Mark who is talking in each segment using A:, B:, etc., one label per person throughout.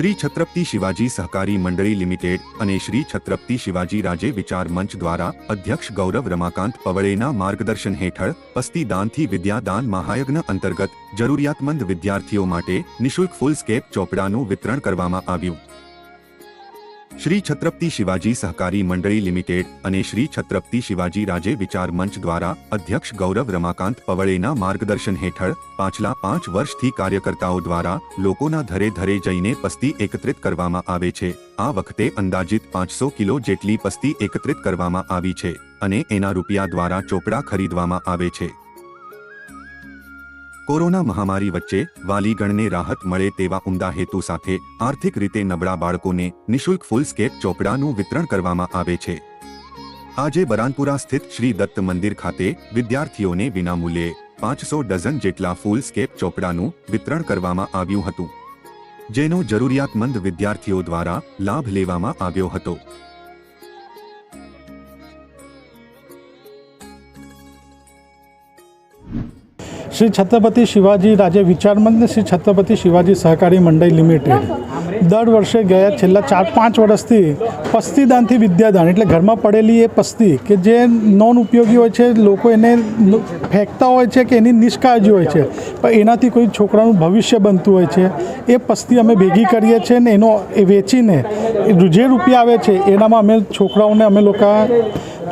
A: શ્રી છત્રપતિ શિવાજી સહકારી મંડળી લિમિટેડ અને શ્રી છત્રપતિ શિવાજી રાજે વિચાર મંચ દ્વારા અધ્યક્ષ ગૌરવ રમાકાંત પવળેના માર્ગદર્શન હેઠળ પસ્તીદાનથી વિદ્યાદાન મહાયજ્ઞ અંતર્ગત જરૂરિયાતમંદ વિદ્યાર્થીઓ માટે નિઃશુલ્ક ફૂલ સ્કેપ ચોપડાનું વિતરણ કરવામાં આવ્યું. શ્રી છત્રપતિ શિવાજી સહકારી મંડળી લિમિટેડ અને શ્રી છત્રપતિ શિવાજી રાજે વિચાર મંચ દ્વારા અધ્યક્ષ ગૌરવ રમાકાંત પવળેના માર્ગદર્શન હેઠળ પાછલા પાંચ વર્ષથી કાર્યકર્તાઓ દ્વારા લોકોના ધરે ધરે જઈને પસ્તી એકત્રિત કરવામાં આવે છે. આ વખતે અંદાજિત પાંચસો કિલો જેટલી પસ્તી એકત્રિત કરવામાં આવી છે અને એના રૂપિયા દ્વારા ચોપડા ખરીદવામાં આવે છે. કોરોના મહામારી વચ્ચે વાલીગણને રાહત મળે તેવા ઉમદા હેતુ સાથે આર્થિક રીતે નબળા બાળકોને નિઃશુલ્ક ફૂલસ્કેપ ચોપડાનું વિતરણ કરવામાં આવે છે. આજે બરાનપુરા સ્થિત શ્રી દત્ત મંદિર ખાતે વિદ્યાર્થીઓને વિનામૂલ્યે પાંચસો ડઝન જેટલા ફૂલસ્કેપ ચોપડાનું વિતરણ કરવામાં આવ્યું હતું, જેનો જરૂરિયાતમંદ વિદ્યાર્થીઓ દ્વારા લાભ લેવામાં આવ્યો હતો.
B: શ્રી છત્રપતિ શિવાજી રાજે વિચારમંદ શ્રી છત્રપતિ શિવાજી સહકારી મંડળ લિમિટેડ. દર વર્ષે ગયા છેલ્લા ચાર પાંચ વર્ષથી પસ્તીદાનથી વિદ્યાદાન, એટલે ઘરમાં પડેલી એ પસ્તી કે જે નોન ઉપયોગી હોય છે, લોકો એને ફેંકતા હોય છે કે એની નિષ્કાળજી હોય છે. પણ એનાથી કોઈ છોકરાનું ભવિષ્ય બનતું હોય છે. એ પસ્તી અમે ભેગી કરીએ છીએ ને એનો એ વેચીને જે રૂપિયા આવે છે, એનામાં અમે છોકરાઓને અમે લોકો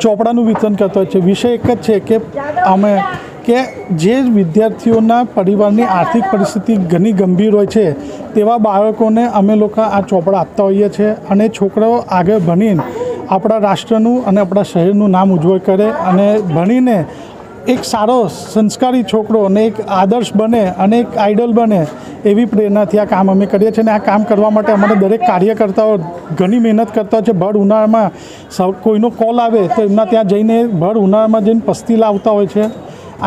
B: ચોપડાનું વિતરણ કરતા હોય છે. વિષય એક જ છે કે અમે કે જે વિદ્યાર્થીઓના પરિવારની આર્થિક પરિસ્થિતિ ઘણી ગંભીર હોય છે, તેવા બાળકોને અમે લોકો આ ચોપડા આપતા હોઈએ છીએ અને છોકરાઓ આગળ ભણીને આપણા રાષ્ટ્રનું અને આપણા શહેરનું નામ ઉજ્જવળ કરે અને ભણીને એક સારો સંસ્કારી છોકરો અને એક આદર્શ બને અને એક આઇડલ બને એવી પ્રેરણાથી આ કામ અમે કરીએ છીએ અને આ કામ કરવા માટે અમારે દરેક કાર્યકર્તાઓ ઘણી મહેનત કરતા હોય છે. ભર ઉનાળામાં કોઈનો કોલ આવે તો એમના ત્યાં જઈને ભર ઉનાળામાં જઈને પસ્તી લાવતા હોય છે.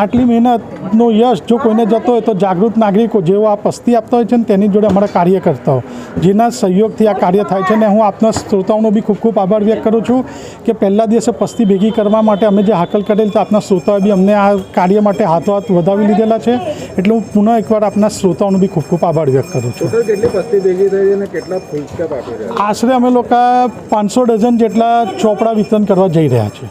B: આટલી મહેનતનો યશ જો કોઈને જતો હોય તો જાગૃત નાગરિકો જેઓ આ પસ્તી આપતા હોય છે ને તેની જોડે અમારા કાર્યકર્તાઓ. જેના સહયોગથી આ કાર્ય થાય છે ને હું આપના શ્રોતાઓનો બી ખૂબ ખૂબ આભાર વ્યક્ત કરું છું કે પહેલા દિવસે પસ્તી ભેગી કરવા માટે અમે જે હાકલ કરેલ તો આપના શ્રોતાઓએ બી અમને આ કાર્ય માટે હાથો હાથ વધાવી લીધેલા છે. એટલે હું પુનઃ એકવાર આપના શ્રોતાઓનો બી ખૂબ ખૂબ આભાર વ્યક્ત કરું છું. આશરે અમે લોકો પાંચસો ડઝન જેટલા ચોપડા વિતરણ કરવા જઈ રહ્યા છીએ.